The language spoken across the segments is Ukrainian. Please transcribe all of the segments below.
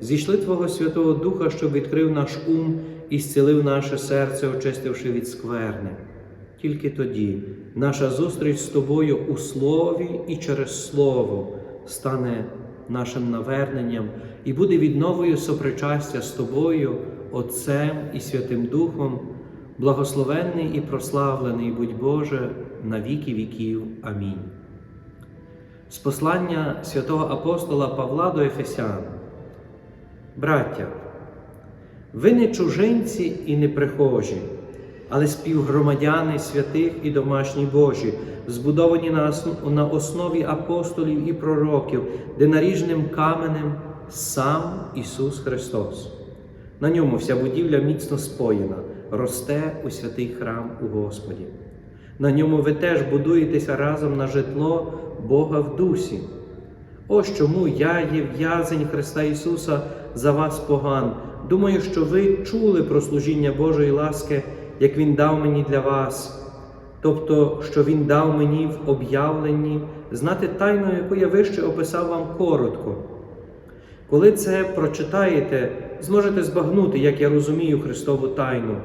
зійшли Твого Святого Духа, щоб відкрив наш ум і зцілив наше серце, очистивши від скверни. Тільки тоді наша зустріч з тобою у слові і через слово стане нашим наверненням і буде відновою сопричастя з тобою, Отцем і Святим Духом, благословенний і прославлений будь Боже на віки віків. Амінь. З послання святого апостола Павла до Ефесян. Браття, ви не чужинці і не прихожі, але співгромадяни святих і домашні Божі, збудовані на основі апостолів і пророків, де наріжним каменем сам Ісус Христос. На ньому вся будівля міцно споєна, росте у святий храм у Господі. На ньому ви теж будуєтеся разом на житло Бога в дусі. Ось чому я є в'язень Христа Ісуса за вас поган. Думаю, що ви чули про служіння Божої ласки, як Він дав мені для вас, тобто, що Він дав мені в об'явленні, знати тайну, яку я вище описав вам коротко. Коли це прочитаєте, зможете збагнути, як я розумію Христову тайну.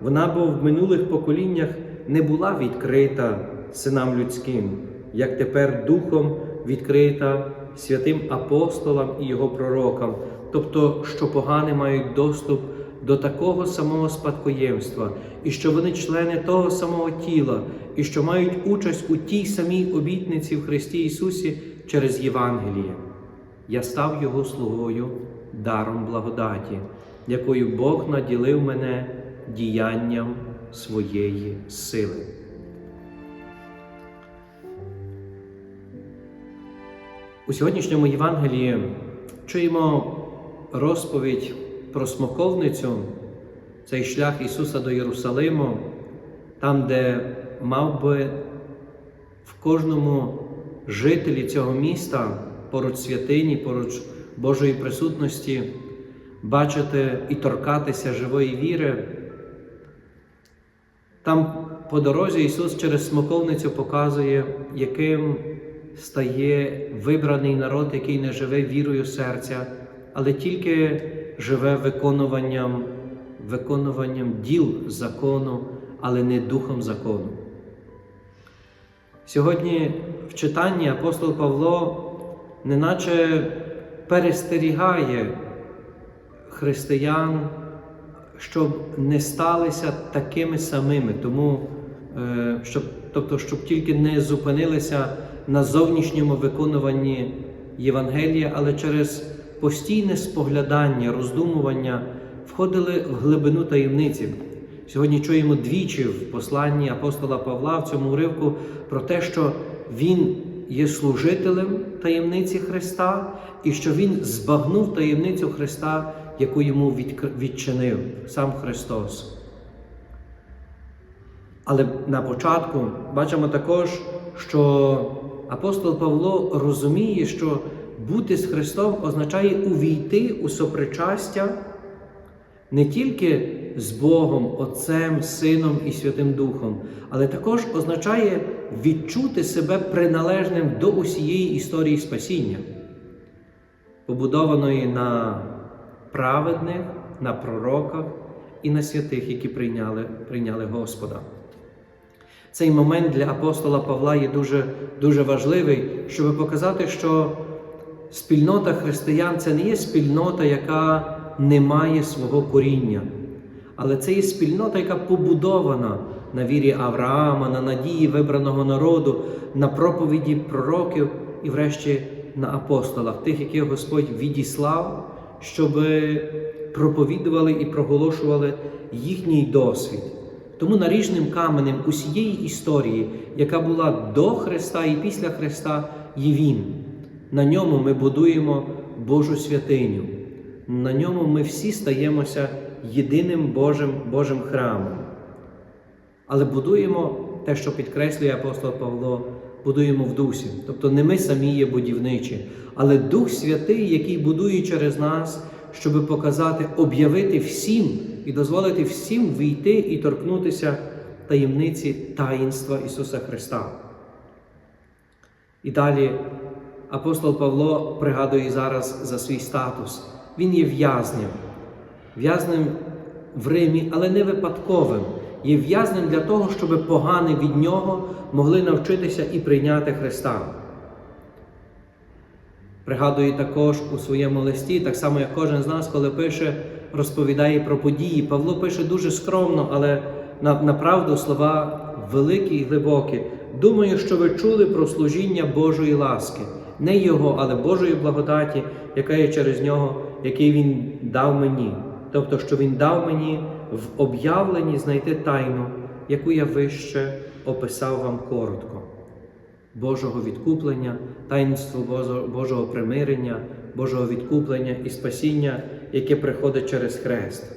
Вона бо в минулих поколіннях не була відкрита синам людським, як тепер Духом відкрита святим апостолам і його пророкам, тобто, що погани мають доступ до такого самого спадкоємства, і що вони члени того самого тіла, і що мають участь у тій самій обітниці в Христі Ісусі через Євангеліє. Я став Його слугою даром благодаті, якою Бог наділив мене діянням своєї сили. У сьогоднішньому Євангелії чуємо розповідь про смоковницю, цей шлях Ісуса до Єрусалиму, там, де мав би в кожному жителі цього міста, поруч святині, поруч Божої присутності, бачити і торкатися живої віри. Там по дорозі Ісус через смоковницю показує, яким стає вибраний народ, який не живе вірою серця, але тільки живе виконуванням, виконуванням діл закону, але не духом закону. Сьогодні в читанні апостол Павло неначе перестерігає християн, щоб не сталися такими самими, тому е, щоб, тобто, щоб тільки не зупинилися на зовнішньому виконуванні Євангелія, але через постійне споглядання, роздумування входили в глибину таємниці. Сьогодні чуємо двічі в посланні апостола Павла в цьому уривку про те, що він є служителем таємниці Христа і що він збагнув таємницю Христа, яку йому відчинив сам Христос. Але на початку бачимо також, що апостол Павло розуміє, що бути з Христом означає увійти у сопричастя не тільки з Богом, Отцем, Сином і Святим Духом, але також означає відчути себе приналежним до усієї історії спасіння, побудованої на праведних, на пророках і на святих, які прийняли, прийняли Господа. Цей момент для апостола Павла є дуже, дуже важливий, щоб показати, що спільнота християн це не є спільнота, яка не має свого коріння, але це є спільнота, яка побудована на вірі Авраама, на надії вибраного народу, на проповіді пророків і, врешті, на апостолах, тих, яких Господь відіслав, щоб проповідували і проголошували їхній досвід. Тому наріжним каменем усієї історії, яка була до Христа і після Христа, є Він. На ньому ми будуємо Божу святиню. На ньому ми всі стаємося єдиним Божим, Божим храмом. Але будуємо те, що підкреслює апостол Павло, будуємо в дусі. Тобто не ми самі є будівничі, але Дух Святий, який будує через нас, щоб показати, об'явити всім і дозволити всім війти і торкнутися таємниці таїнства Ісуса Христа. І далі апостол Павло пригадує зараз за свій статус. Він є в'язнем, в'язнем в Римі, але не випадковим. Є в'язнем для того, щоб погани від нього могли навчитися і прийняти Христа. Пригадує також у своєму листі, так само як кожен з нас, коли пише, розповідає про події. Павло пише дуже скромно, але на, направду слова великі і глибокі. Думаю, що ви чули про служіння Божої ласки, не Його, але Божої благодаті, яка є через нього, який Він дав мені. Тобто, що Він дав мені в об'явленні знайти тайну, яку я вище описав вам коротко. Божого відкуплення, таїнство Божого- примирення, Божого відкуплення і спасіння, яке приходить через хрест.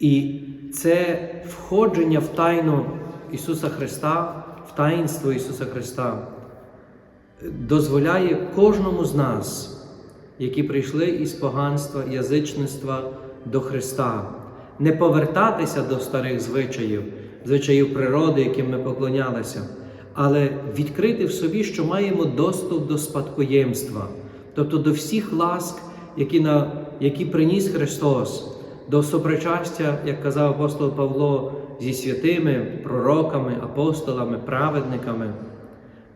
І це входження в тайну Ісуса Христа, в таїнство Ісуса Христа, дозволяє кожному з нас, які прийшли із поганства, язичництва до Христа, не повертатися до старих звичаїв, звичаїв природи, яким ми поклонялися, але відкрити в собі, що маємо доступ до спадкоємства, тобто до всіх ласк, які, на, які приніс Христос, до сопричастя, як казав апостол Павло, зі святими пророками, апостолами, праведниками.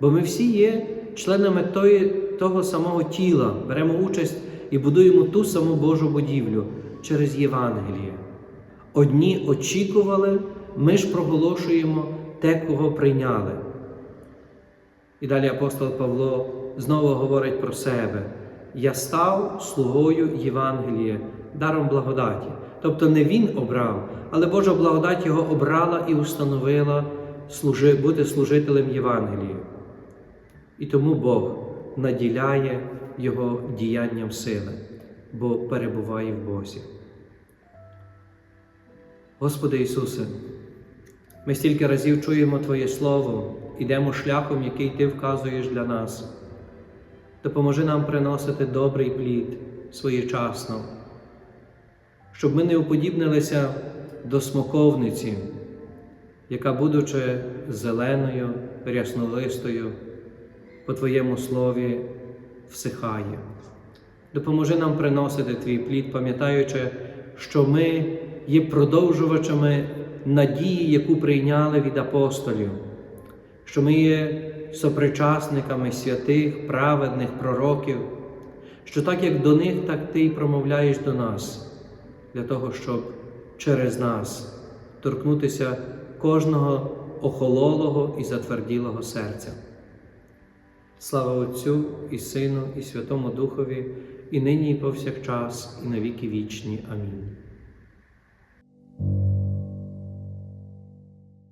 Бо ми всі є членами тої, того самого тіла, беремо участь і будуємо ту саму Божу будівлю через Євангеліє. Одні очікували, ми ж проголошуємо те, кого прийняли. І далі апостол Павло знову говорить про себе: Я став слугою Євангелія, даром благодаті. Тобто не він обрав, але Божа благодать його обрала і установила служи, бути служителем Євангелія. І тому Бог наділяє його діянням сили, бо перебуває в Бозі. Господи Ісусе, ми стільки разів чуємо Твоє Слово, ідемо шляхом, який Ти вказуєш для нас. Допоможи нам приносити добрий плід своєчасно, щоб ми не уподібнилися до смоковниці, яка, будучи зеленою, ряснолистою, по Твоєму слові всихає. Допоможи нам приносити Твій плід, пам'ятаючи, що ми є продовжувачами надії, яку прийняли від апостолів, що ми є сопричасниками святих, праведних пророків, що так як до них, так Ти й промовляєш до нас, для того, щоб через нас торкнутися кожного охололого і затверділого серця. Слава Отцю і Сину, і Святому Духові, і нині, і повсякчас, і на віки вічні. Амінь.